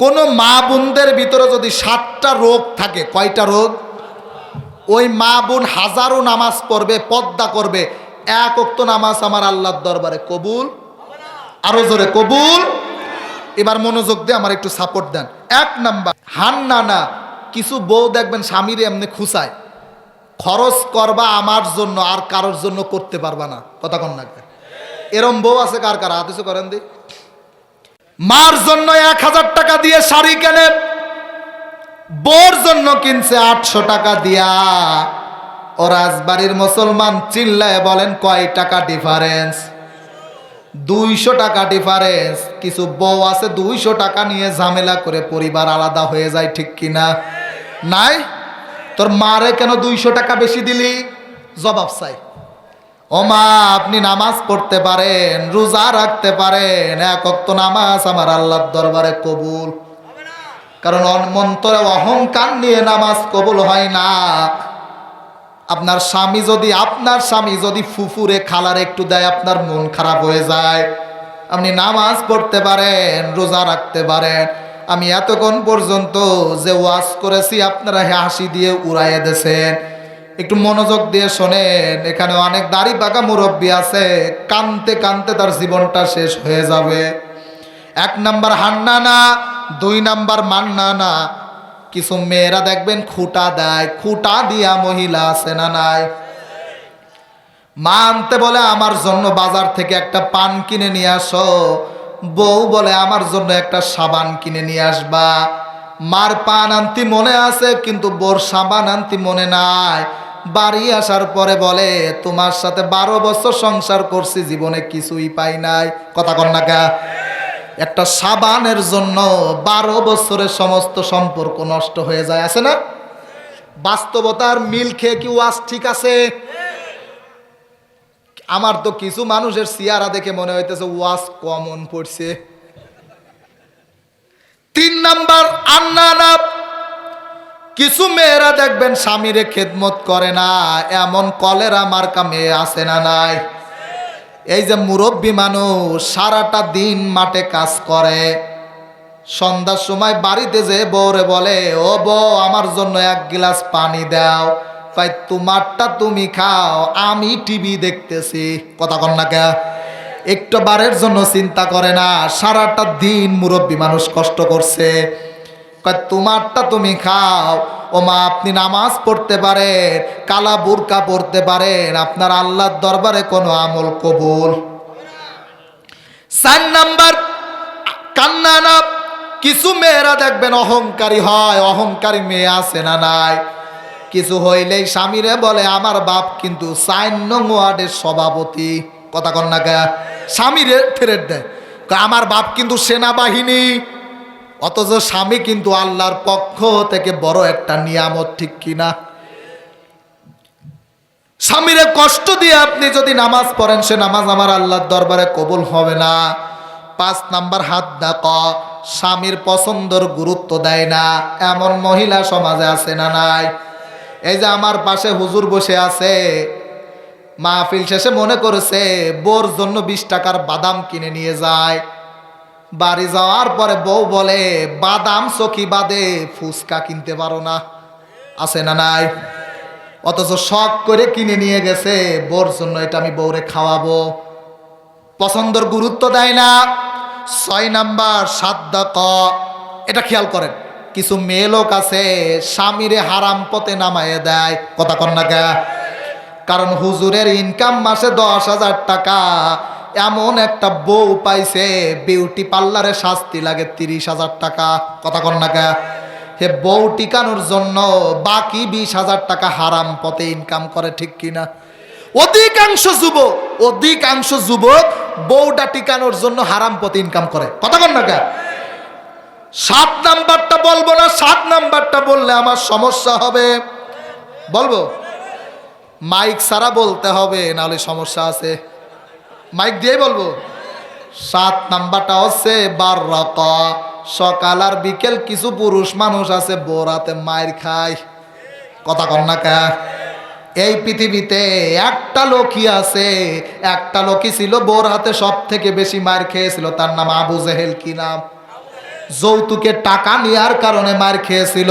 কোনো মা বোনদের ভিতরে যদি সাতটা রোগ থাকে, কয়টা রোগ? ওই মা বোন হাজারো নামাজ পড়বে, পদ্মা করবে, এক অক্ত নামাজ আমার আল্লাহর দরবারে কবুল। আরও জোরে, কবুল। এবার মনোযোগ দিয়ে আমার একটু সাপোর্ট দেন। এক নাম্বার, হান্না না না কিছু বউ দেখবেন স্বামীর এমনি খুসায় খরচ করবা আমার জন্য আর কারোর জন্য করতে পারবা না। কথা কন না এরম বউ আছে কার কার? হাতিস করেন দি। মার জন্য এক হাজার টাকা দিয়ে শাড়ি কেনে বোর জন্য কিনছে আটশো টাকা দিয়া। ও রাজবাড়ির মুসলমান চিল্লায় বলেন, কয় টাকা ডিফারেন্স দুইশো টাকা ডিফারেন্স কিছু বউ আছে, দুইশো টাকা নিয়ে ঝামেলা করে পরিবার আলাদা হয়ে যায়, ঠিক কিনা? নাই? তোর মারে কেন দুইশো টাকা বেশি দিলি? জবাব চাই। ও মা আপনি নামাজ পড়তে পারেন, রোজা রাখতে পারেন, এক অক্ত নামাজ আমার আল্লাহর দরবারে কবুল। কারণ অনমন্তরে অহংকার নিয়ে নামাজ কবুল হয় না। আপনার স্বামী যদি, আপনার স্বামী যদি ফুফুরে, খালার একটু দেয়, আপনার মন খারাপ হয়ে যায়। আপনি নামাজ পড়তে পারেন, রোজা রাখতে পারেন। আমি এতক্ষণ পর্যন্ত যে ওয়াজ করেছি, আপনারা হাসি দিয়ে উড়াইয়ে দেছেন একটু মনোযোগ দিয়ে শোনেন, এখানে অনেক দাড়ি পাকা মুরব্বী আছে, কানতে কানতে তার জীবনটা শেষ হয়ে যাবে। এক নাম্বার হান্নানা, দুই নাম্বার মান্নানা। কিছু মেয়েরা দেখবেন খুঁটা দেয়, খুঁটা দিয়া মহিলা আছে না নাই? মা আনতে বলে, আমার জন্য বাজার থেকে একটা পান কিনে নিয়ে আসো। বউ বলে, আমার জন্য একটা সাবান কিনে নিয়ে আসবা। মার পান আনতি মনে আছে, কিন্তু বোর সাবান আনতি মনে নাই। বাড়ি আসার পরে বলে, তোমার সাথে বারো বছর সংসার করছি, জীবনে কিছুই পাই নাই। কথা কন্যাকা একটা সাবানের জন্য বারো বছরের সমস্ত সম্পর্ক নষ্ট হয়ে যায়, আছে না? বাস্তবতার মিল খেয়ে কি ওয়াজ ঠিক আছে? আমার তো কিছু মানুষের চেহারা দেখে মনে হইতেছে ওয়াজ কমন পড়ছে। তিন নাম্বার আন্না কিছু মেয়েরা দেখবেন স্বামীরে খেদমত করে না, এমন কলেরা মার্কা মেয়ে আছে না নাই? এই যে মুরব্বী মানুষ সারাটা দিন মাঠে কাজ করে, সন্ধ্যার সময় বাড়িতে যে বউরে বলে, ও বউ, আমার জন্য এক গ্লাস পানি দাও, ভাই, তোমারটা তুমি খাও, আমি টিভি দেখতেছি। কথা কন না কে? একটু বারের জন্য চিন্তা করে না, সারাটা দিন মুরব্বী মানুষ কষ্ট করছে। তোমারটা তুমি খাও। ও মা আপনি নামাজ পড়তে পারেন, কালা বুরকা পড়তে পারেন, আপনার আল্লাহর দরবারে কোনো আমল কবুল। চার নাম্বার, কান্না না, কিছু মেয়েরা দেখবেন অহংকারী হয়, অহংকারী মেয়ে আছে না নাই। কিছু হইলেই স্বামীরে বলে, আমার বাপ কিন্তু সাইন নং ওয়ার্ডের সভাপতি। কথা কন্যা কে? স্বামীরে ফেরত দেয়। আমার বাপ কিন্তু সেনাবাহিনী। অথচ স্বামী কিন্তু আল্লাহর পক্ষ থেকে বড় একটা নিয়ামত, ঠিক কিনা? স্বামীরে কষ্ট দিয়ে আপনি যদি নামাজ পড়েন, সে নামাজ আমার আল্লাহর দরবারে কবুল হবে না। পাঁচ নাম্বার হাত ডাক, স্বামীর পছন্দর গুরুত্ব দেয় না। এমন মহিলা সমাজে আছে না নাই? এই যে আমার পাশে হুজুর বসে আছে, মাহফিল শেষে মনে করেছে, বোর জন্য বিশ টাকার বাদাম কিনে নিয়ে যায়। বাড়ি যাওয়ার পরে বউ বলে, বাদাম চকি বাদে ফুচকা কিনতে পারো না। আছে না নাই? অথচ শখ করে কিনে নিয়ে গেছে বোর জন্য এটা আমি বউরে খাওয়াবো। পছন্দর গুরুত্ব দেয় না। ছয় নাম্বার, সাদ্দ ক। এটা খেয়াল করেন, কিছু মেয়ে লোক আছে, স্বামীরে হারাম পথে নামায়ে দেয়। কথা কন্যাকা কারণ হুজুরের ইনকাম মাসে দশ হাজার টাকা এমন একটা বউ পাইছে, বিউটি পার্লারে শাস্তি লাগে তিরিশ হাজার টাকা। কথা কর কন্যাকা হে বউ টিকানোর জন্য বাকি বিশ হাজার টাকা হারাম পথে ইনকাম করে, ঠিক কিনা? অধিকাংশ যুবক অধিকাংশ যুবক বউটা টিকানোর জন্য হারাম পথে ইনকাম করে। কথা কন না কে? সাত নাম্বারটা বলব না, সাত নাম্বারটা বললে আমার সমস্যা হবে। বলব? মাইক সারা বলতে হবে, নাহলে সমস্যা আছে। মাইক দিয়ে বলব। সাত নাম্বারটা হচ্ছে বার সকাল আর বিকেল কিছু পুরুষ মানুষ আছে বোরাতে মায়ের খায়। কথা কন না কা? এই পৃথিবীতে একটা লোকই আছে, একটা লোকই ছিল বোর হাতে সব থেকে বেশি মার খেয়েছিল, তার নাম আবু জেহেল, কি নাম? যৌতুকে টাকা নেওয়ার কারণে মার খেয়েছিল।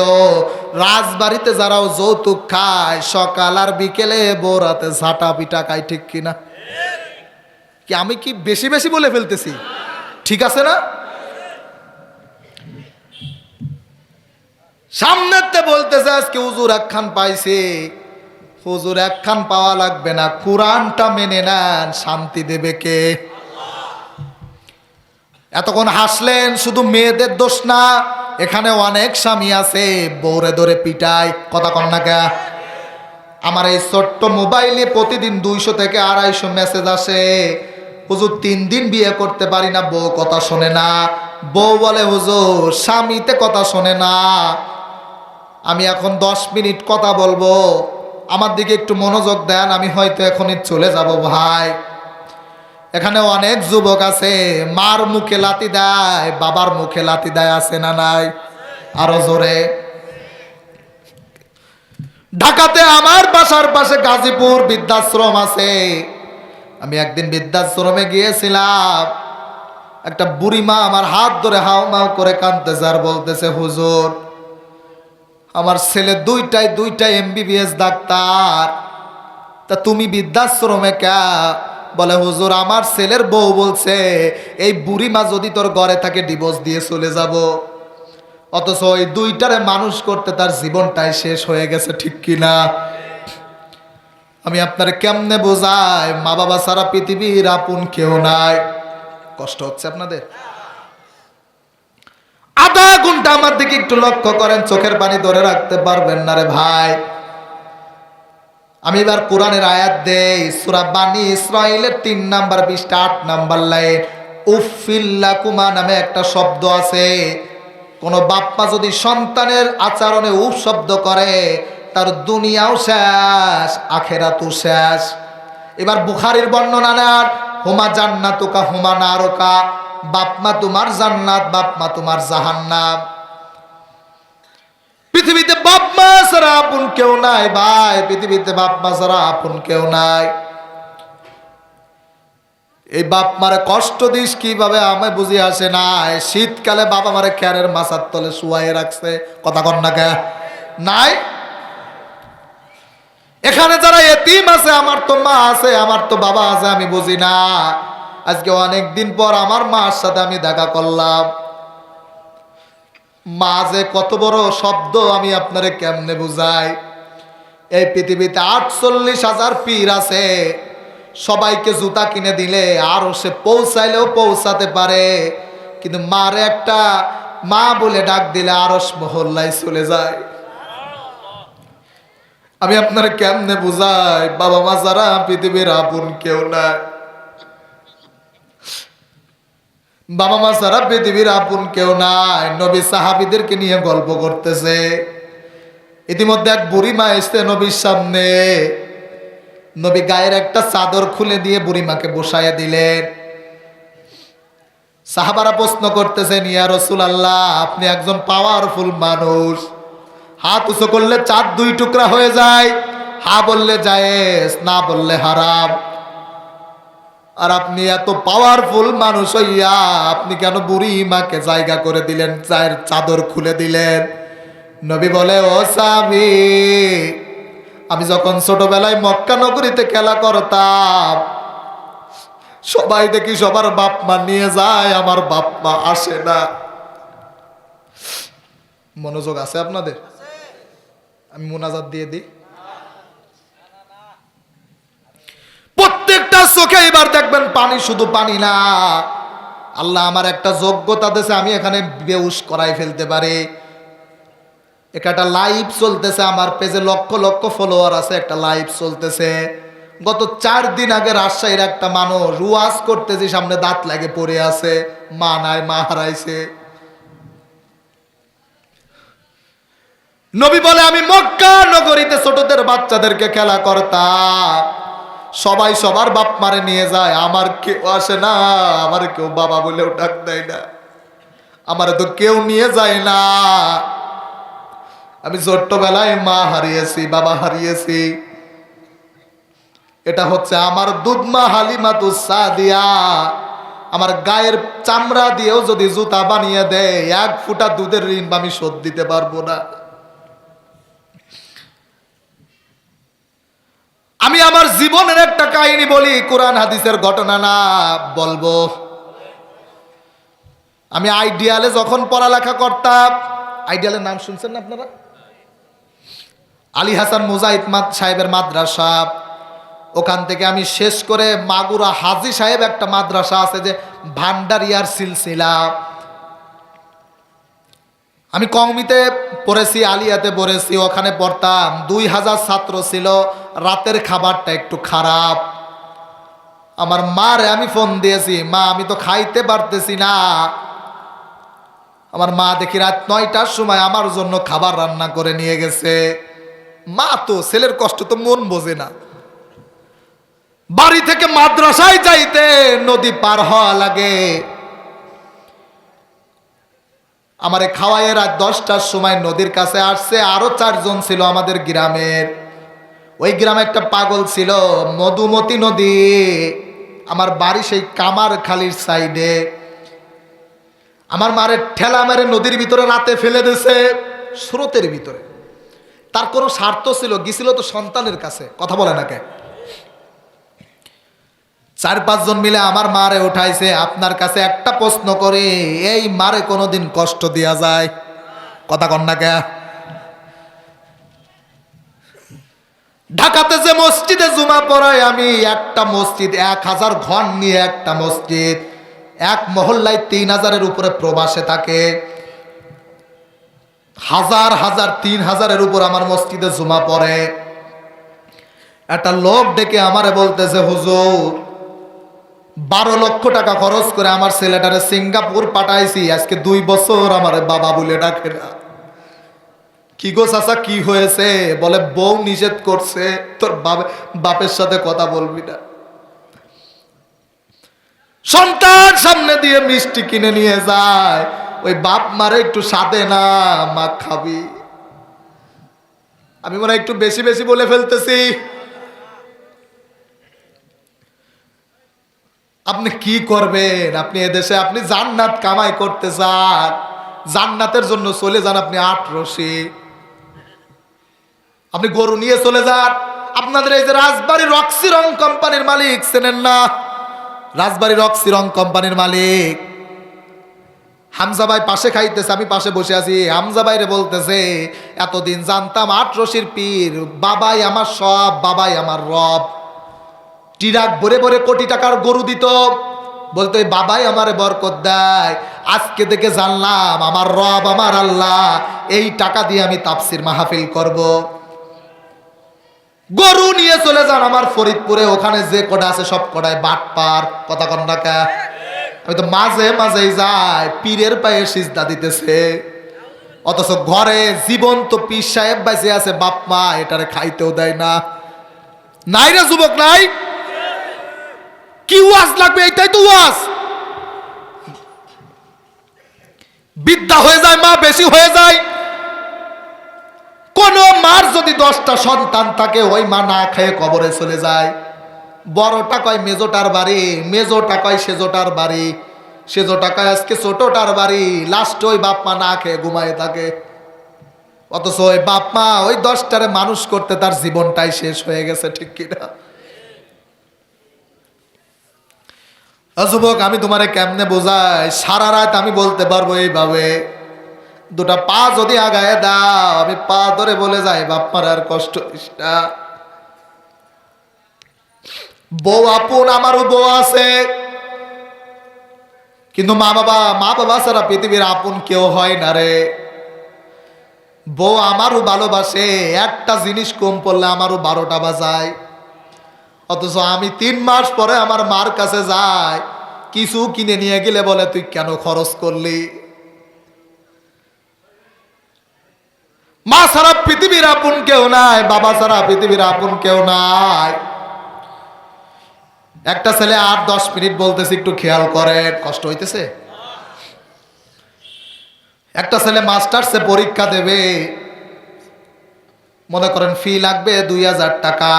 রাজবাড়িতে যারাও যৌতুক খায়, সকাল আর বিকেলে বোর হাতে ঝাঁটা পিটা খায়, ঠিক কিনা? কি আমি কি বেশি বেশি বলে ফেলতেছি? ঠিক আছে না? সামনেতে বলতেছে, আজকে হুজুর একখান পাইছে। হুজুর একখান পাওয়া লাগবে না, কোরআনটা মেনে নেন, শান্তি দেবে কে? এতক্ষণ হাসলেন, শুধু মেয়েদের দোষ না, এখানে অনেক স্বামী আছে বৌরে ধরে পিটায়, কথা কন না কে? আমার এই ছোট্ট মোবাইলে প্রতিদিন দুইশো থেকে আড়াইশো মেসেজ আসে। হুজুর তিন দিন বিয়ে করতে পারি না, বউ কথা শোনে না। বউ বলে, হুজুর, স্বামীতে কথা শোনে না। আমি এখন দশ মিনিট কথা বলব। আমার দিকে একটু মনোযোগ দেন, আমি হয়তো এখনই চলে যাব ভাই। এখানে অনেক যুবক আছে, মার মুখে লাতি দেয়, বাবার মুখে লাতি দেয়, আছে না নাই? আরও জোরে। ঢাকাতে আমার বাসার পাশে গাজীপুর বৃদ্ধাশ্রম আছে। আমি একদিন বৃদ্ধাশ্রমে গিয়েছিলাম। একটা বুড়ি মা আমার হাত ধরে হাও মাও করে কাঁদতেছে আর বলতেছে, হুজুর, আমার ছেলে দুইটাই দুইটাই এমবিবিএস ডাক্তার। তা তুমি বৃদ্ধাশ্রমে কা বলে, হুজুর, আমার ছেলের বউ বলছে, এই বুড়ি মা যদি তোর ঘরে থাকে ডিভোর্স দিয়ে চলে যাব। অথচ ওই দুইটারে মানুষ করতে তার জীবনটাই শেষ হয়ে গেছে, ঠিক কিনা? আমি আপনার কেমনে বোঝাই? মা বাবা সারা পৃথিবীর আপন কেউ নাই। কষ্ট হচ্ছে আপনাদের? আধা ঘণ্টা আমার দিকে একটু লক্ষ্য করেন, চোখের পানি ধরে রাখতে পারবেন না রে ভাই। আমি এবার কোরআনের আয়াত দেই, সুরা বানি ইসরায়েলের তিন নাম্বার বিশটা আট নাম্বার লাইন। উফিল্লা কুমা নামে একটা শব্দ আছে। কোন বাপ্পা যদি সন্তানের আচরণে উফ শব্দ করে তার দুনিয়াও শেষ, আখেরাতও শেষ। এবার বুখারির বর্ণনা নেন, হুমা জান্নাতুকা, হুমা নারকা, বাপমা তোমার জান্নাত, বাপমা তোমার জাহান্নাম। পৃথিবীতে বাপ মা ছাড়া আপন কেউ নাই ভাই, পৃথিবীতে বাপ মা ছাড়া আপন কেউ নাই। এই বাপ মারে কষ্ট দিস কীভাবে আমি বুঝি আসে নাই। শীতকালে বাবা মারে ক্যারের মাথার তলে শুয়াই রাখছে। কথা কন না নাই? এখানে যারা এতিম আছে, আমার তো মা আছে, আমার তো বাবা আছে, আমি বুঝি না। আজকে অনেক দিন পর আমার মার সাথে আমি দেখা করলাম। মা যে কত বড় শব্দ, আমি আপনারে কেমনে বুঝাই? এই পৃথিবীতে আটচল্লিশ হাজার পীর আছে। সবাইকে জুতা কিনে দিলে আরও সে পৌঁছাইলেও পৌঁছাতে পারে। কিন্তু মারে একটা মা বলে ডাক দিলে আরস মহল্লায় চলে যায়। আমি আপনার কেমনে বুঝাই? বাবা মা যারা পৃথিবীর আপন কেউ না। বাবা মা সারা পৃথিবীর আপন কেউ নাই, নবী সাহাবিদেরকে নিয়ে গল্প করতেছে। ইতিমধ্যে এক বুড়ি মা এসছে নবীর সামনে। নবী গায়ের একটা চাদর খুলে দিয়ে বুড়ি মাকে বসাইয়া দিলেন। সাহাবারা প্রশ্ন করতেছেন, ইয়া রসুল আল্লাহ আপনি একজন পাওয়ারফুল মানুষ। হাত উঁচু করলে চার দুই টুকরা হয়ে যায়। হা বললে জায়েজ, না বললে হারাম। আর আপনি এত পাওয়ারফুল মানুষ হইয়া, আপনি কেন বুড়ি মাকে জায়গা করে দিলেন, চায়ের চাদর খুলে দিলেন? নবী বলে, ও স্বামী, আমি যখন ছোটবেলায় মক্কা নগরীতে খেলা করতাম, সবাই দেখি সবার বাপ মা নিয়ে যায়, আমার বাপ মা আসে না। মনোযোগ আছে আপনাদের? আমি মোনাজাত দিয়ে দিই। প্রত্যেকটা চোখে এবার দেখবেন পানি শুধু পানি না। আল্লাহ আমার একটা যোগ্যতা দিয়েছে, আমি এখানে বেউস করাই ফেলতে পারি। একটা লাইভ চলতেছে, আমার পেজে লক্ষ লক্ষ ফলোয়ার আছে, একটা লাইভ চলতেছে। গত চার দিন আগে রাজশাহীর একটা মানুষ রুয়াজ করতেছি, সামনে দাঁত লাগে পড়ে আছে, মা নাই, মা হারাইছে। নবী বলে, আমি মক্কা নগরীতে ছোটদের বাচ্চাদেরকে খেলা করতাম। সবাই সবার বাপ মারে নিয়ে যায়। আমার কেউ আসে না, আমার কেউ বাবা বলেও ডাক দেয় না। আমার তো কেউ নিয়ে যায় না। আমি ছোট্টবেলায় মা হারিয়েছি, বাবা হারিয়েছি। এটা হচ্ছে আমার দুধমা হালিমা তুসাদিয়া আমার গায়ের চামড়া দিয়েও যদি জুতা বানিয়ে দেয়, এক ফুটা দুধের ঋণ আমি শোধ দিতে পারব না। আমি আমার জীবনের একটা কাহিনী বলি, কোরআন হাদিসের ঘটনা না বলব। আমি আইডিয়ালে যখন পড়ালেখা করতাম, আইডিয়ালের নাম শুনছেন না আপনারা? আলী হাসান মুজাহিদ মাদ সাহেবের মাদ্রাসা। ওখান থেকে আমি শেষ করে মাগুরা হাজি সাহেব একটা মাদ্রাসা আছে যে ভান্ডারিয়ার সিলসিলা। আমি কংমিতে পড়েছি, আলিয়াতে পড়েছি, ওখানে পড়তাম। দুই হাজার ছাত্র ছিল, রাতের খাবারটা একটু খারাপ। আমার মারে আমি ফোন দিয়েছি, মা, আমি তো খাইতে পারতেছি না। আমার মা দেখি রাত নয়টার সময় আমার জন্য খাবার রান্না করে নিয়ে গেছে। মা তো ছেলের কষ্ট তো মন বোঝে না। বাড়ি থেকে মাদ্রাসায় যাইতে নদী পার হওয়া লাগে। আমারে খাওয়াই রাত দশটার সময় নদীর কাছে আসছে, আরও চারজন ছিল আমাদের গ্রামের। ওই গ্রামে একটা পাগল ছিল, মধুমতি নদী। আমার বাড়ি সেই কামার খালির সাইডে। আমার মারে ঠেলা মেরে নদীর ভিতরে রাতে ফেলে দিয়েছে, স্রোতের ভিতরে। তার কোনো স্বার্থ ছিল, গিয়েছিল তো সন্তানের কাছে, কথা বলে না নাকে চার পাঁচজন মিলে আমার মারে উঠাইছে, আপনার কাছে একটা প্রশ্ন করে, এই মারে কোনোদিন কষ্ট দেয়া যায়? কথা কন না কে? ঢাকাতে যে মসজিদে জুমা পড়ায় আমি, একটা মসজিদ, এক হাজার ঘর নিয়ে একটা মসজিদ, এক মহল্লায় তিন হাজারের উপরে প্রবাসে থাকে, হাজার হাজার, তিন হাজারের উপর আমার মসজিদে জুমা পড়ে। একটা লোক ডেকে আমারে বলতেছে, হুজুর বারো লক্ষ টাকা খরচ করে আমার ছেলেটারে সিঙ্গাপুর পাঠাইছি। আজকে দুই বছর আমার বাবা বলে ডাকে না। কি গো চাচা, কি হয়েছে? বলে, বউ নিষেধ করছে। তোর বাপের সাথে কথা বলবি না। সন্তান সামনে দিয়ে মিষ্টি কিনে নিয়ে যায়। ওই বাপ মারে একটু সাথে না, মা খাবি। আমি মনে একটু বেশি বেশি বলে ফেলতেছি। আপনি কি করবেন? আপনি এদেশে আপনি জান্নাত কামাই করতে চান। জান্নাতের জন্য চলে যান আপনি আট রশি। আপনি গরু নিয়ে চলে যান। আপনাদের এই যে রাজবাড়ি রক্সি রং কোম্পানির মালিক, চেনেন না? রাজবাড়ি রক্সি রং কোম্পানির মালিক। হামজা ভাই পাশে খাইতেছে, আমি পাশে বসে আছি। হামজা ভাইরে বলতেছে, এতদিন জানতাম আট রশির পীর, বাবাই আমার সব, বাবাই আমার রব। টিরাক ভরে ভরে কোটি টাকার গরু দিত। বলতো বাবাই আমারে বরকত দেয়। আজকে থেকে জানলাম, আমার রব, আমার আল্লাহ, এই টাকা দিয়ে আমি তাপসির মাহফিল করব। গরু নিয়ে চলে যান আমার ফরিদপুরে। ওখানে যে কটা আছে, সব কটায় বাট পার। কথা কন না কা? আমি তো মাঝে মাঝেই যাই, পীরের পায়ে সিজদা দিতেছে। অথচ ঘরে জীবন্ত পীর সাহেব বাইসে আছে, বাপ মা এটারে খাইতেও দেয় না। নাই রে যুবক, নাই? কি ওয়াজ লাগবে? এইটাই তো ওয়াজ। বিদ্যা হয়ে যায়, মা বেশি হয়ে যায়। কোন মার যদি দশটা সন্তান থাকে, ওই মা না খেয়ে কবরে চলে যায়। বড়টা কয়, মেজোটার বাড়ি। মেজোটা কয়, সেজোটার বাড়ি। সেজোটা কয়, আজকে ছোটটার বাড়ি। লাস্ট ওই বাপ মা না খেয়ে ঘুমায় থাকে। অথচ ওই বাপ মা ওই দশটারে মানুষ করতে তার জীবনটাই শেষ হয়ে গেছে, ঠিক কিনা? যুবক, আমি তোমারে কেমনে বোঝাই? সারা রাত আমি বলতে পারব এইভাবে। দুটা পা যদি আগায় দাও, আমি পা ধরে বলে যাই বাপ্পার আর কষ্ট বউ আপন আমারও বউ আছে। কিন্তু মা বাবা মা বাবা ছাড়া পৃথিবীর আপন কেউ হয় না রে। বউ আমারও ভালোবাসে, একটা জিনিস কম পড়লে আমারও বারোটা বাজায়। অথচ আমি তিন মাস পরে আমার মার কাছে যাই, কিছু কিনে নিয়ে গেলে বলে, তুই কেন খরচ করলি? মা ছাড়া পৃথিবীর আপন কেউ নাই, বাবা ছাড়া পৃথিবীর আপন কেউ নাই। একটা ছেলে আট দশ মিনিট বলতেছে, একটু খেয়াল করেন, কষ্ট হইতেছে? একটা ছেলে মাস্টার্সে পরীক্ষা দেবে, মনে করেন ফি লাগবে দুই হাজার টাকা।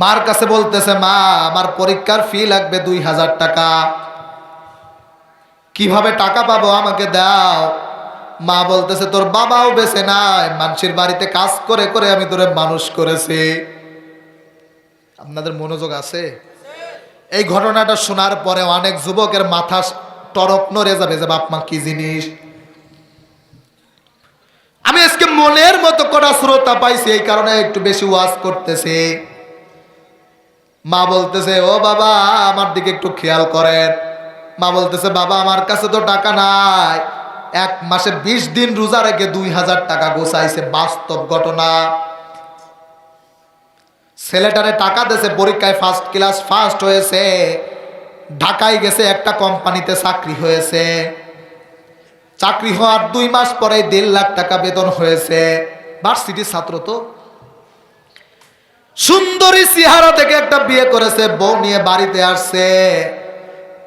মার কাছে বলতেছে, মা, আমার পরীক্ষার ফি লাগবে দুই হাজার টাকা। কীভাবে টাকা পাবো আমাকে দাও? মা বলতেছে, তোর বাবাও বেছে নাই মানুষের বাড়িতে কাজ করে করে আমি তোরে মানুষ করেছি। আপনাদের মনোযোগ আছে? এই ঘটনাটা শোনার পরে অনেক যুবকের মাথা টরক নড়ে যাবে, যে বাপ মা, কি জিনিস? আমি আজকে মনের মতো কটা শ্রোতা পাইছি, এই কারণে একটু বেশি ওয়াজ করতেছি। মা বলতেছে, ও বাবা, আমার দিকে একটু খেয়াল করেন। মা বলতেছে, বাবা, আমার কাছে তো টাকা নাই। এক মাসে বিশ দিন রোজা রেখে দুই হাজার টাকা গোছাইছে, বাস্তব ঘটনা। ছেলেটারে টাকা দিয়েছে, পরীক্ষায় ফার্স্ট ক্লাস ফার্স্ট হয়েছে। ঢাকায় গেছে, একটা কোম্পানিতে চাকরি হয়েছে। চাকরি হওয়ার দুই মাস পরে দেড় লাখ টাকা বেতন হয়েছে। ভার্সিটির ছাত্র তো সুন্দরী চেহারা থেকে একটা বিয়ে করেছে, বউ নিয়ে বাড়িতে আসছে।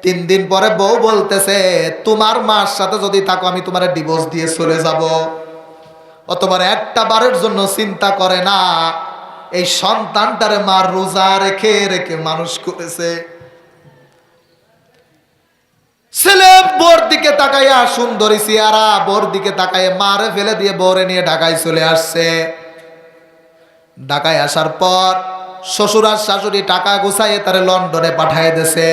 তিন দিন পরে বউ বলতেছে, তোমার মার সাথে যদি থাকো, আমি তোমার ডিভোর্স দিয়ে চলে যাব। ও তোমার একটা বারের জন্য চিন্তা করে না। এই সন্তানটারে মার রোজা রেখে রেখে মানুষ করেছে। ছেলে বোর দিকে তাকাইয়া সুন্দরী সিয়ারা বোর দিকে তাকাইয়া মারে ফেলে দিয়ে বোরে নিয়ে ঢাকায় চলে আসছে। ঢাকায় আসার পর শ্বশুর আর শাশুড়ি টাকা গুছাইয়ে তারে লন্ডনে পাঠায় দেছে।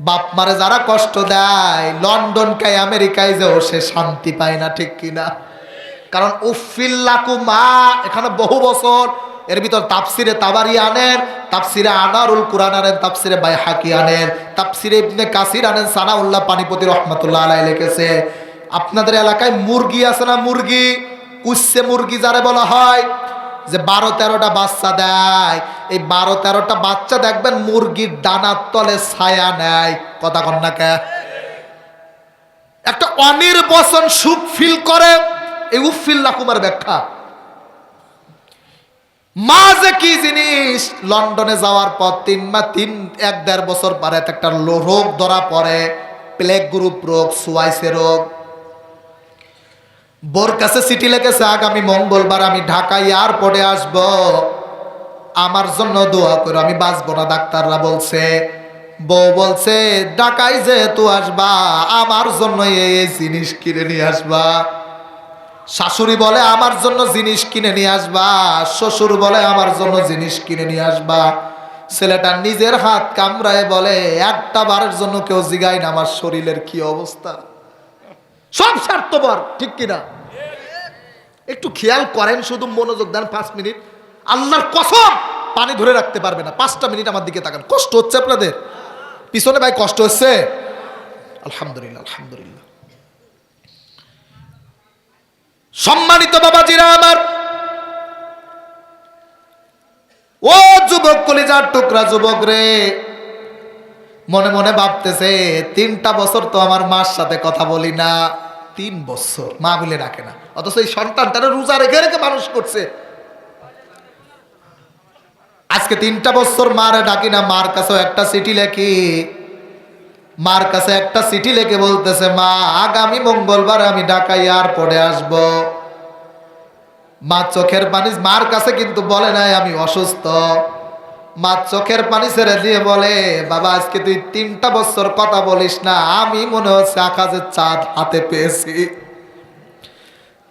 বাপ মারে যারা কষ্ট দেয় লন্ডন কায় আমেরিকায় যেও সে শান্তি পায় না, ঠিক কিনা কারণ উফিল্লাকু মা, এখানে বহু বছর এর ভিতর তাপসিরে তাবারি আনেন তাপসিরে আনারুল কুরআন আনেন তাপসিরে বাইহাকি আনেন তাপসিরে ইবনে কাসির আনেন, সানাউল্লাহ পানিপতি রহমাতুল্লাহ আলাই লিখেছে, আপনাদের এলাকায় মুরগি আছে না মুরগি? কুচ্ছে মুরগি যারে বলা হয়। যে বারো তেরোটা বাচ্চা দেয়। এই বারো তেরোটা বাচ্চা দেখবেন মুরগির ডানার তলে ছায়া নেয়। কথা কন্যা কে? একটা অনির্বচন সুখ ফিল করে। এই উফিল্লা কুমার ব্যাখ্যা। মা যে কি জিনিস? লন্ডনে যাওয়ার পর তিন মা তিন, এক দেড় বছর পরে একটা রোগ ধরা পড়ে। প্লেগ গ্রুপ রোগ সুয়াইসে রোগ। বোর কাছে চিঠি লেগেছে আগামী মঙ্গলবার আমি ঢাকা এয়ারপোর্টে আসব। আমার জন্য দোয়া করো, আমি বাঁচবো না। ডাক্তাররা বলছে, বউ বলছে, ঢাকায় যেহেতু আসবা, আমার জন্য এই জিনিস কিনে নিয়ে আসবা। শাশুড়ি বলে, আমার জন্য জিনিস কিনে নিয়ে আসবা। শ্বশুর বলে, আমার জন্য জিনিস কিনে নিয়ে আসবা। ছেলেটা নিজের হাত কামড়ায় বলে, একটা বারের জন্য কেউ জিগায় না, আমার শরীরের কি অবস্থা? সব স্বার্থপর, ঠিক কিনা? একটু খেয়াল করেন, শুধু মনোযোগ দেন পাঁচ মিনিট। আল্লাহর কসম, পানি ধরে রাখতে পারবে না। পাঁচটা মিনিট আমার দিকে তাকান। কষ্ট হচ্ছে আপনাদের? পিছনে ভাই কষ্ট হচ্ছে? আলহামদুলিল্লাহ আলহামদুলিল্লাহ। সম্মানিত বাবাজিরা আমার, ও যুবক কলিজার টুকরা যুবক রে মনে মনে ভাবতেছে, তিনটা বছর তো আমার মার সাথে কথা বলি না। তিন বছর, মা বলে ডাকে না। অথচ এই সন্তানটারে রোজা রেখে রেখে মানুষ করছে। আজকে তিনটা বছর মারে ডাকি না, মার কাছেও একটা চিঠি লেখি। মার কাছে একটা চিঠি লেখে বলতেছে, মা, আগামী মঙ্গলবার আমি ঢাকা এয়ারপোর্টে আসব। মা চোখের পানি, মার কাছে কিন্তু বলে নাই, আমি অসুস্থ। মা চোখের পানি ছেড়ে দিয়ে বলে, বাবা, আজকে তুই তিনটা বছর কথা বলিস না, আমি মনে হচ্ছে আকাশের চাঁদ হাতে পেয়েছি।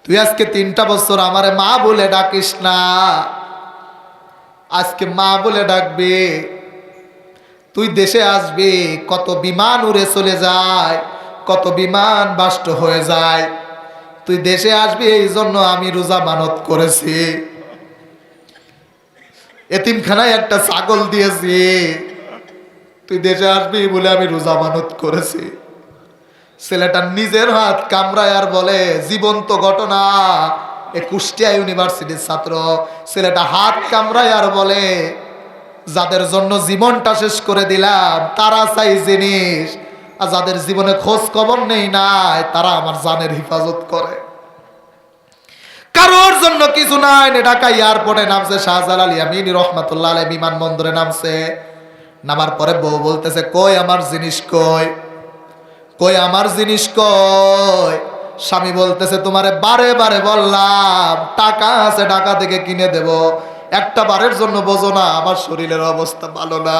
তুই আজকে তিনটা বছর আমারে মা বলে ডাকিস না। আজকে মা বলে ডাকবি, তুই দেশে আসবি, কত বিমান উড়ে চলে যায়, কত বিমান বাষ্ট হয়ে যায়। তুই দেশে আসবি এই জন্য আমি রোজা মানত করেছি। এতিমখানায় একটা ছাগল দিয়েছি। তুই দেশে আসবি বলে আমি রোজা মানত করেছি। ছেলেটা নিজের হাত কামড়ায় আর বলে, জীবন্ত ঘটনা, এ কুষ্টিয়া ইউনিভার্সিটির ছাত্র। ছেলেটা হাত কামড়ায় আর বলে, যাদের জন্য জীবনটা শেষ করে দিলাম, তারা চাই জিনিস, আর যাদের জীবনে খোঁজ খবর নেই নাই, তারা আমার জানের হেফাজত করে। কারোর জন্য কিছু নাই। ঢাকা এয়ারপোর্টে নামছে শাহজালাল ইয়ামিনী রহমাতুল্লাহ আলাই বিমানবন্দরে নামছে। নামার পরে বউ বলতেছে, কই আমার জিনিস কই? কই আমার জিনিস কই? স্বামী বলতেছে, তোমারে বারে বারে বললাম, টাকা আছে, টাকা থেকে কিনে দেব। একটা বারের জন্য বোঝো না, আমার শরীরের অবস্থা ভালো না।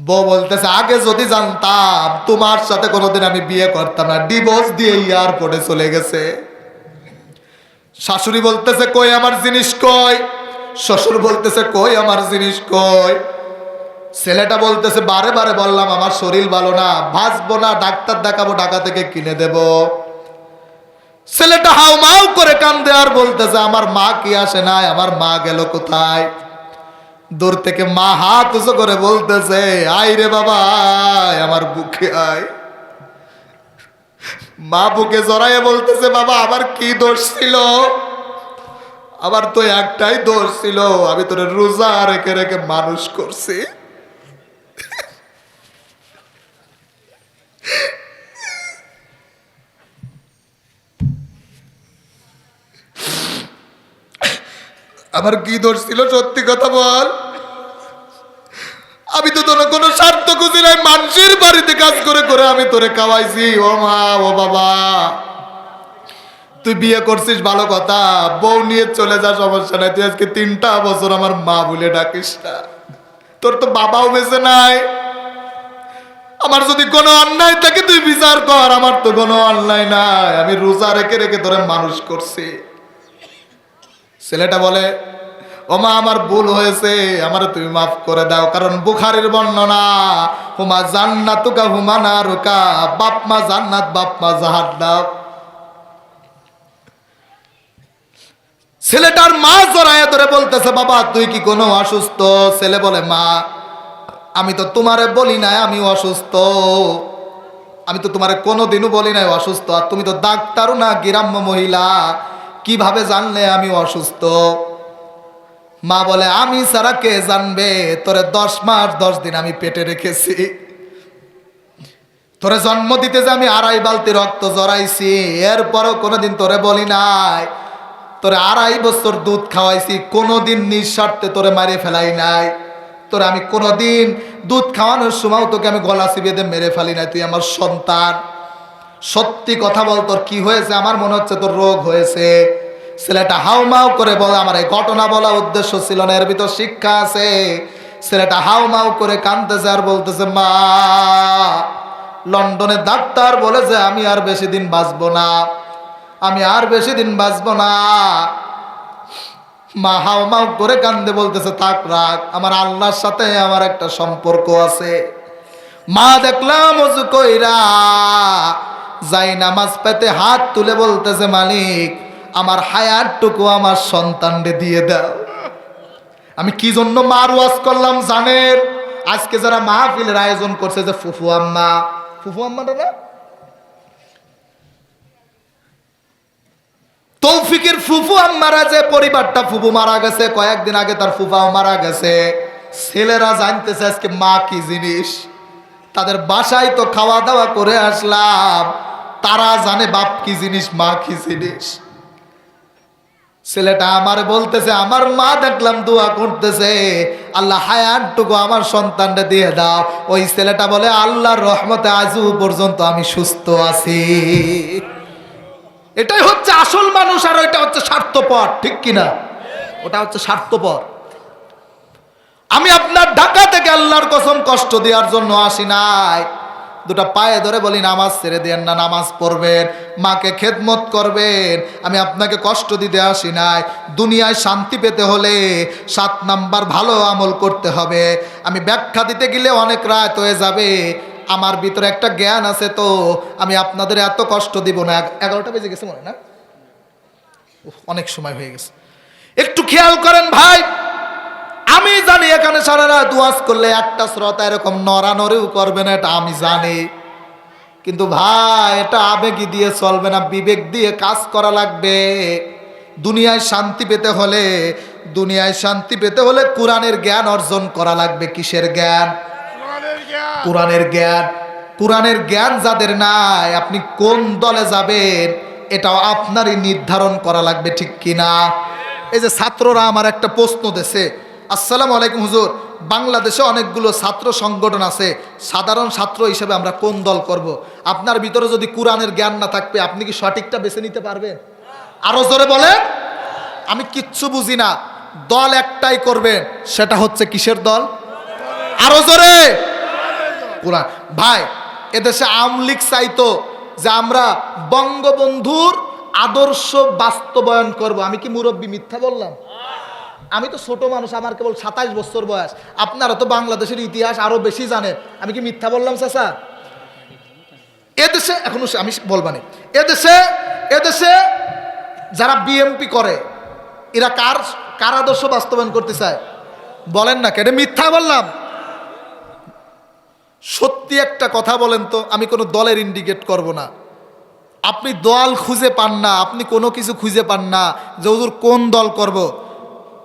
বউ বলতেছে, আগে যদি জানতাম, তোমার সাথে কোনোদিন আমি বিয়ে করতাম না, ডিভোর্স দিয়ে এয়ারপোর্টে চলে গেছে। শাশুড়ি বলতেছে, কই আমার জিনিস কই? শ্বশুর বলতেছে, কই আমার জিনিস কই? ছেলেটা বলতেছে, বারে বারে বললাম, আমার শরীর ভালো না বাঁচবো না, ডাক্তার দেখাবো, ঢাকা থেকে কিনে দেব। ছেলেটা হাউ মাউ করে কান্দে আর বলতেছে, আমার মা কি আসে নাই, আমার মা গেল কোথায়? দূর থেকে মা হাত উঁচু করে বলতেছে, আয় রে বাবা আমার বুকে আয়। মা বুকে জড়াইয়ে বলতেছে, বাবা, আমার কি দোষ ছিল? আমার তো একটাই দোষ ছিল, আমি তোর রোজা রেখে রেখে মানুষ করছি। আমার কি দোষ ছিল? সত্যি কথা বল। আমি তো তোর কোনো স্বার্থ খুঁজি নাই, মানুষের বাড়িতে কাজ করে করে আমি তোরে খাওয়াইছি। ও মা, ও বাবা। তুই বিয়ে করছিস, ভালো কথা। বউ নিয়ে চলে যা, সমস্যা নাই। তুই আজকে তিনটা বছর আমার মা বলে ডাকিস না। তোর তো বাবাও বেঁচে নাই। আমার যদি কোনো অন্যায় থাকে, তুই বিচার কর। আমার তো কোনো অন্যায় নাই। আমি রোজা রেখে রেখে তোরে মানুষ করছি। ছেলেটা বলে ও মা আমার ভুল হয়েছে, আমার তুমি মাফ করে দাও, কারণ বুখারির বর্ণনা, হুমা জান্নাতুকা, হুমা না রুকা বাপ মা জান্নাত, বাপ মা জাহান্নাত ছেলেটার মা জড়ায় ধরে বলতেছে, বাবা, তুই কি কোনো অসুস্থ? ছেলে বলে, মা, আমি তো তোমারে বলি নাই আমি অসুস্থ। আমি তো তোমারে কোনোদিনও বলি নাই, অসুস্থ। আর তুমি তো ডাক্তারও না, গ্রাম্য মহিলা। কীভাবে জানলে আমি অসুস্থ? মা বলে, আমি সারা কে জানবে? তোরে দশ মাস, দশ দিন আমি পেটে রেখেছি। তোরে জন্ম দিতে যে আমি আড়াই বালতি রক্ত জড়াইছি, এরপরও কোনোদিন তোরে বলি নাই। তোরে আড়াই বছর দুধ খাওয়াইছি, কোনোদিন নিঃস্বার্থে তোরে মারে ফেলাই নাই। তোরে আমি কোনোদিন দুধ খাওয়ানোর সময় তোকে আমি গলা চিবিয়ে মেরে ফেলি নাই, তুই আমার সন্তান। সত্যি কথা বল, তোর কি হয়েছে? আমার মনে হচ্ছে তোর রোগ হয়েছে। ছেলেটা হাউমাউ করে বলে, আমার এই ঘটনা বলা উদ্দেশ্য ছিল না, এর ভিতর শিক্ষা আছে। ছেলেটা হাউমাউ করে কাঁদতেছে আর বলতেছে, মা, লন্ডনে ডাক্তার বলে যে আমি আর বেশি দিন বাঁচবো না, আমি আর বেশি দিন বাঁচবো না। মা হাও মাও করে কান্দে বলতেছে, থাক, রাখ, আমার আল্লাহর সাথে আমার একটা সম্পর্ক আছে। মা দেখলাম কইরা যাই নামাজ পেতে হাত তুলে বলতেছে, মালিক আমার হায়ারটুকু আমার সন্তানরে দিয়ে দাও। আমি কি জন্য মার ওয়াজ করলাম জানেন? আজকে যারা মাহফিলের আয়োজন করছে যে ফুফু আম্মা, ফুফু আম্মাটা না? তৌফিকের ফুফু আম্মারা যে পরিবারটা ফুফু মারা গেছে, কয়েকদিন আগে তার ফুফাও মারা গেছে। ছেলেরা জানতেছে আজকে মা কি জিনিস। তাদের বাসায় তো খাওয়া দাওয়া করে আসলাম। তারা জানে বাপ কি জিনিস, মা কি জিনিস। ছেলেটা আমার বলতেছে, আমার মা দেখলাম দোয়া করতেছে। আল্লাহ হায়াতটুকু আমার সন্তানটা দিয়ে দাও। ওই ছেলেটা বলে, আল্লাহর রহমতে আজও পর্যন্ত আমি সুস্থ আছি। এটাই হচ্ছে আসল মানুষ আর ওইটা হচ্ছে স্বার্থপর, ঠিক কিনা? ওটা হচ্ছে স্বার্থপর। আমি আপনার ঢাকা থেকে আল্লাহর কসম কষ্ট দেওয়ার জন্য আসি নাই। দুটা পায়ে ধরে বলি, নামাজ ছেড়ে দেন না, নামাজ পড়বেন। মাকে খেদমত করবেন। আমি আপনাকে কষ্ট দিতে আসি নাই। দুনিয়ায় শান্তি পেতে হলে সাত নাম্বার ভালো আমল করতে হবে। আমি ব্যাখ্যা দিতে গেলে অনেক রাত হয়ে যাবে। আমার ভিতরে একটা জ্ঞান আছে তো, আমি আপনাদের এত কষ্ট দিব না। এগারোটা বেজে গেছে মনে না? অনেক সময় হয়ে গেছে। একটু খেয়াল করেন ভাই আমি জানি এখানে সারা রাত ওয়াজ করলে একটা শ্রোতা এরকম নড়ানড়িও করবে না এটা আমি জানি। কিন্তু ভাই এটা আবেগই দিয়ে চলবে না বিবেক দিয়ে কাজ করা লাগবে। দুনিয়ায় শান্তি পেতে হলে দুনিয়ায় শান্তি পেতে হলে কোরআনের জ্ঞান অর্জন করা লাগবে। কিসের জ্ঞান? কোরআনের জ্ঞান। কোরআনের জ্ঞান। যাদের নাই আপনি কোন দলে যাবেন এটাও আপনারই নির্ধারণ করা লাগবে ঠিক কিনা? এই যে ছাত্ররা আমার একটা প্রশ্ন দেশে আসসালামু আলাইকুম হুজুর। বাংলাদেশে অনেকগুলো ছাত্র সংগঠন আছে। সাধারণ ছাত্র হিসেবে আমরা কোন দল করব। আপনার ভিতরে যদি কোরআনের জ্ঞান না থাকবে, আপনি কি সঠিকটা বেছে নিতে পারবেন? আরও জোরে বলেন। আমি কিচ্ছু বুঝি না। দল একটাই করবেন, সেটা হচ্ছে কিসের দল? আরও জোরে। কোরআন। ভাই, এদেশে আওয়ামী লীগ চাইতো যে আমরা বঙ্গবন্ধুর আদর্শ বাস্তবায়ন করব। আমি কি মুরব্বী মিথ্যা বললাম? আমি তো ছোট মানুষ, আমার কেবল সাতাইশ বছর বয়স। আপনারা তো বাংলাদেশের ইতিহাস আরও বেশি জানেন। আমি কি মিথ্যা বললাম, চাচা? এদেশে, এখনও আমি বলবানি। এদেশে এদেশে যারা বিএমপি করে, এরা কার কার আদর্শ বাস্তবায়ন করতে চায়? বলেন না কেটে মিথ্যা বললাম। সত্যি একটা কথা বলেন তো, আমি কোনো দলের ইন্ডিকেট করব না। আপনি দল খুঁজে পান না, আপনি কোনো কিছু খুঁজে পান না যে কোন দল করব।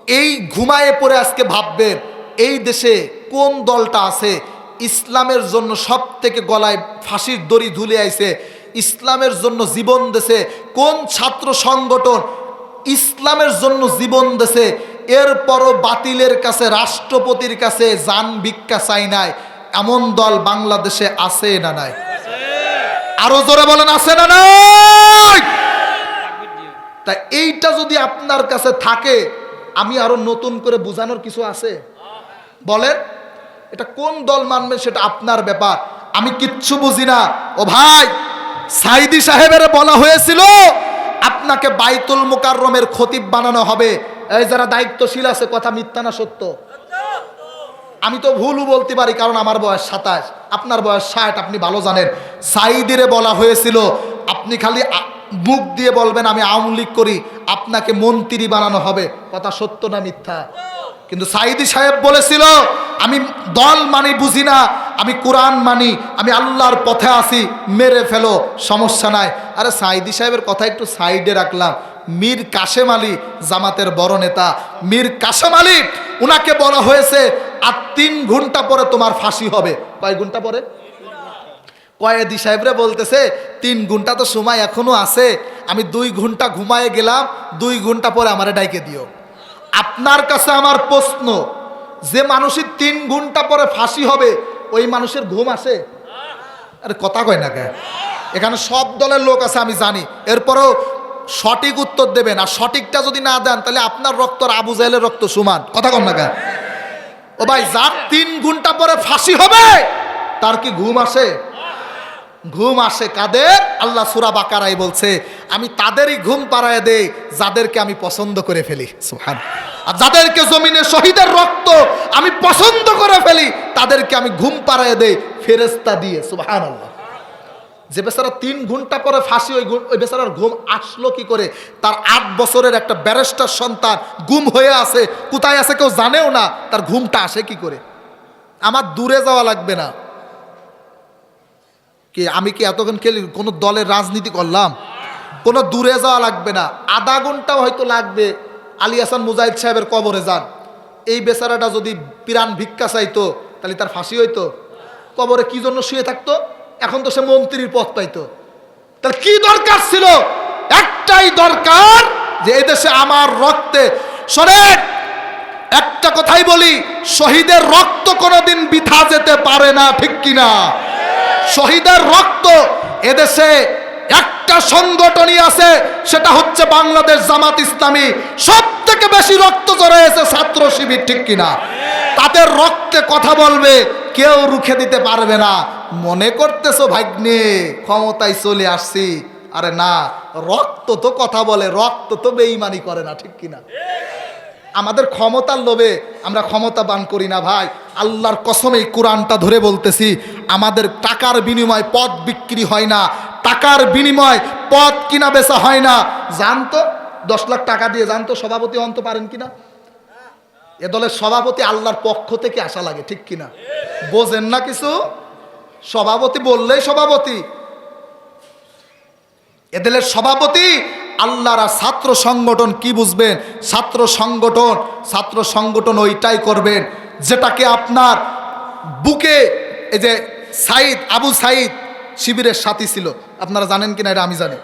এই ঘুমায়ে পড়ে আজকে ভাববেন, এই দেশে কোন দলটা আছে? ইসলামের জন্য সব থেকে গলায় ফাঁসির দড়ি ধুলে আইছে। ইসলামের জন্য জীবন দেশে কোন ছাত্র সংগঠন ইসলামের জন্য জীবন দেশে এরপরও বাতিলের কাছে, রাষ্ট্রপতির কাছে যান ভিক্ষা চাই নাই। এমন দল বাংলাদেশে আছে না নাই? আরও জোরে বলেন, আছে না নাই? তা এইটা যদি আপনার কাছে থাকে আমি আরও নতুন করে বোঝানোর কিছু আছে? বলেন, এটা কোন দল মানবে সেটা আপনার ব্যাপার। আমি কিচ্ছু বুঝি না। ও ভাই, সাইদি সাহেবের বলা হয়েছিল, আপনাকে বাইতুল মুকাররমের খতিব বানানো হবে। এই যারা দায়িত্বশীল আছে, কথা মিথ্যা না সত্য? আমি তো ভুলও বলতে পারি, কারণ আমার বয়স সাতাশ। আপনার বয়স ষাট, আপনি ভালো জানেন। সাইদিরে বলা হয়েছিল, আপনি খালি মুখ দিয়ে বলবেন, আমি আওয়ামী লীগ করি, আপনাকে মন্ত্রী বানানো হবে। কথা সত্য না মিথ্যা? কিন্তু সাইদি সাহেব বলেছিল, আমি দল মানি, বুঝি না। আমি কোরআন মানি, আমি আল্লাহর পথে আসি মেরে ফেলো, সমস্যা নাই। আরে সাইদি সাহেবের কথা একটু সাইডে রাখলাম। মীর কাশেম আলী জামাতের বড় নেতা। মীর কাশেম আলী, উনাকে বলা হয়েছে, আর তিন ঘণ্টা পরে তোমার ফাঁসি হবে। কয় ঘণ্টা পরে? কয়েদি সাহেবরে বলতেছে, তিন ঘণ্টা তো সময় এখনও আছে, আমি দুই ঘণ্টা ঘুমায় গেলাম, দুই ঘণ্টা পরে আমারে ডাইকে দিও। আপনার কাছে আমার প্রশ্ন, যে মানুষের তিন ঘণ্টা পরে ফাঁসি হবে, ওই মানুষের ঘুম আসে? আরে কথা কয় না কে? এখানে সব দলের লোক আছে, আমি জানি। এরপরেও সঠিক উত্তর দেবেন, আর সঠিকটা যদি না দেন, তাহলে আপনার রক্ত আর আবু জাহেলের রক্ত সমান। কথা কন না কে? ও ভাই, যার তিন ঘণ্টা পরে ফাঁসি হবে, তার কি ঘুম আসে? ঘুম আসে কাদের? আল্লাহ সুরা বাকারাই বলছে, আমি তাদেরই ঘুম পাড়ায় দেই, যাদেরকে আমি পছন্দ করে ফেলি। সুহান আর যাদেরকে জমিনে শহীদের রক্ত আমি পছন্দ করে ফেলি, তাদেরকে আমি ঘুম পাড়ায় দেই ফেরেস্তা দিয়ে। সুহান আল্লাহ যে বেচারা তিন ঘণ্টা পরে ফাঁসি, ওই ওই বেচারার ঘুম আসলো কি করে? তার আট বছরের একটা ব্যারেস্টার সন্তান গুম হয়ে আছে, কোথায় আছে কেউ জানেও না, তার ঘুমটা আসে কি করে? আমার দূরে যাওয়া লাগবে না। কি, আমি কি এতক্ষণ খেলি? কোনো দলের রাজনীতি করলাম? কোনো দূরে যাওয়া লাগবে না। আধা ঘন্টাও হয়তো লাগবে। আলী হাসান মুজাহিদ সাহেবের কবরে যান। এই বেচারাটা যদি পিরান ভিক্ষা চাইতো, তাহলে তার ফাঁসি হইতো। কবরে কি জন্য শুয়ে থাকতো? এখন তো সে মন্ত্রীর পথ পাইতো। তাহলে কি দরকার ছিল? একটাই দরকার যে এই দেশে আমার রক্তে, শোনেন, একটা কথাই বলি, শহীদের রক্ত কোনোদিন বৃথা যেতে পারে না, ঠিক কিনা? শহীদের রক্ত এদেশে একটা সংগঠনই আছে, সেটা হচ্ছে বাংলাদেশ জামাত ইসলামী। সব থেকে বেশি রক্ত জড়াইছে ছাত্র শিবির, ঠিক কিনা? তাদের রক্তে কথা বলবে, কেউ রুখে দিতে পারবে না। মনে করতেছো, ভাগ্নে, ক্ষমতায় চলে আসছি? আরে না, রক্ত তো কথা বলে, রক্ত তো বেইমানি করে না, ঠিক কিনা? আমাদের ক্ষমতার লোভে আমরা ক্ষমতা বান করি না ভাই। আল্লাহর কসম এই কোরআনটা ধরে বলতেছি, আমাদের টাকার বিনিময় পদ বিক্রি হয় না। টাকার বিনিময় পথ কিনা বেচা হয় না। জানতো? দশ লাখ টাকা দিয়ে জানতো? সভাপতি অন্ত পারেন কিনা? এ দলের সভাপতি আল্লাহর পক্ষ থেকে আসা লাগে, ঠিক কিনা? বোঝেন না কিছু? সভাপতি বললেই সভাপতি। এদের সভাপতি, আল্লাহরা ছাত্র সংগঠন কি বুঝবেন? ছাত্র সংগঠন ছাত্র সংগঠন ওইটাই করবেন। যেটাকে আপনার বুকে, এই যে সাইদ, আবু সাইদ শিবিরের সাথী ছিল। আপনারা জানেন কিনা এটা আমি জানি।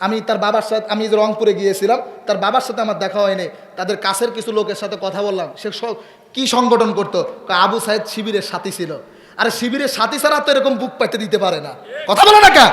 আমি তার বাবার সাথে, আমি রংপুরে গিয়েছিলাম, তার বাবার সাথে আমার দেখা হয়নি। তাদের কাছের কিছু লোকের সাথে কথা বললাম। সে কি সংগঠন করতো? আবু সাইদ শিবিরের সাথী ছিল। আরে শিবিরের সাথী ছাড়া তো এরকম বুক পাইতে দিতে পারে না। কথা বলে না কা?